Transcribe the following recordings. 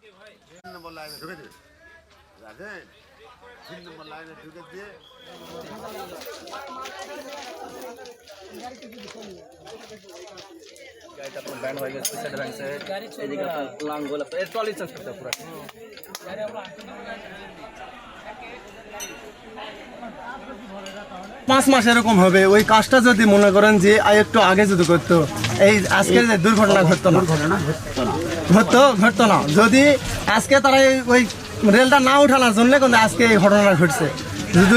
তিন নম্বর লাইনে ঢুকে দিবে। রাখেন তিন নম্বর লাইনে ঢুকে দিয়ে গাড়িটা আপনার ব্যান্ড লাঙ্গল আপনার ট্রলি চেঞ্জ করতে পুরো পাঁচ মাস এরকম হবে। ওই কাজটা যদি মনে করেন যে একটু আগে যদি করতো এই আজকের যে দুর্ঘটনা ঘটতো না। ঘটতো ঘটতো না। যদি আজকে তারা ওই রেলটা না উঠানোর জন্য কিন্তু আজকে এই ঘটনা ঘটছে। যদি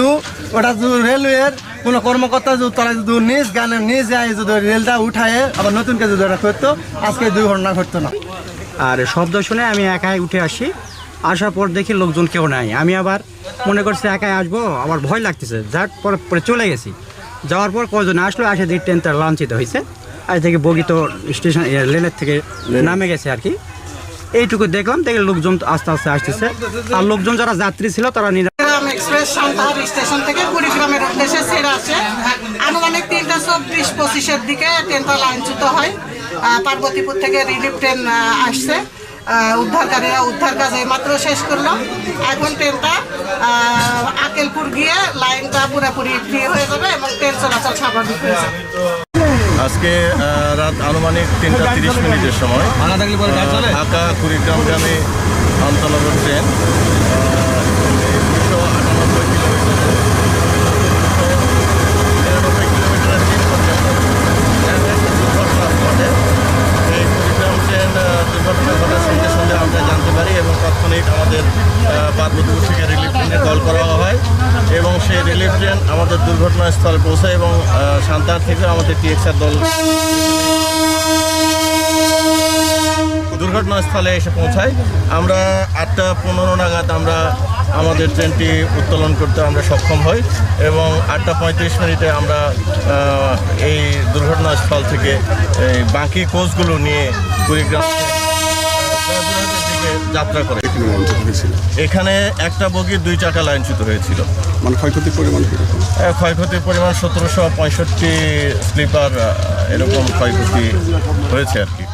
ওটা যদি রেলওয়ের কোনো কর্মকর্তা যদি তারা যদি নিজ গানে নিজ যায় যদি রেলটা উঠায় আবার নতুনকে যদি ওটা করতো আজকে দুর্ঘটনা ঘটতো না। আর শব্দ শুনে আমি একাই উঠে আসি। আসার পর দেখি লোকজন কেউ নাই। আমি আবার মনে করছি একাই আসব আমার ভয় লাগতেছে। যার পরে পরে চলে গেছি। যাওয়ার পর কজন আসলো আসে দেখি ট্রেনটা লাঞ্ছিত হয়েছে। আজ থেকে বগি তো স্টেশন লেনের থেকে নামে গেছে আর কি। এইটুকু দেখলাম দেখে লোকজন আস্তে আস্তে আসতেছে। আর লোকজন যারা যাত্রী ছিল তারা এক্সপ্রেস সান্তাহার স্টেশন থেকে কুড়িগ্রামের উদ্দেশ্যে ছেড়ে আসে। আনুমানিক তিনটা চব্বিশ পঁচিশের দিকে ট্রেনটা লাইনচ্যুত হয়। পার্বতীপুর থেকে রিলিফ ট্রেন আসছে। উদ্ধারকারীরা উদ্ধার কাজ মাত্র শেষ করল এখন ট্রেনটা আকেলপুর গিয়ে লাইনটা পুরোপুরি ফ্রি হয়ে যাবে এবং ট্রেন চলাচল স্বাভাবিক হয়ে যাবে। আজকে রাত আনুমানিক তিনটা তিরিশ মিনিটের সময়। ঢাকা কুড়িগ্রাম গ্রামে আন্তনগর ট্রেন দুশো আটানব্বই কিলোমিটার নিরানব্বই কিলোমিটারের দিক পর্যন্ত একটা দুর্ঘটনা ঘটে এই কুড়িগ্রাম ট্রেন আহ, দুর্ঘটনা ঘটার সঙ্গে সঙ্গে আমরা জানতে পারি এবং তাৎক্ষণিক আমাদের আহ, পার্বতীপুর থেকে রিলিফ ট্রেনে কল করা হয় এবং সেই রিলিফ ট্রেন আমাদের দুর্ঘটনাস্থলে পৌঁছায় এবং আহ, সান্তাহার থেকে আমাদের টিএক্সআর দল দুর্ঘটনাস্থলে এসে পৌঁছায়। আমরা আটটা পনেরো নাগাদ আমরা আমাদের ট্রেনটি উত্তোলন করতে আমরা সক্ষম হই এবং আটটা পঁয়ত্রিশ মিনিটে আমরা এই দুর্ঘটনাস্থল থেকে বাকি কোচগুলো নিয়ে কুড়িগ্রাম যাত্রা করে। এখানে একটা বগি দুই চাকা লাইনচ্যুত হয়েছিল। মানে ক্ষয়ক্ষতির পরিমাণ ক্ষয়ক্ষতির পরিমাণ সতেরোশো পঁয়ষট্টি স্লিপার এরকম ক্ষয়ক্ষতি হয়েছে আর কি।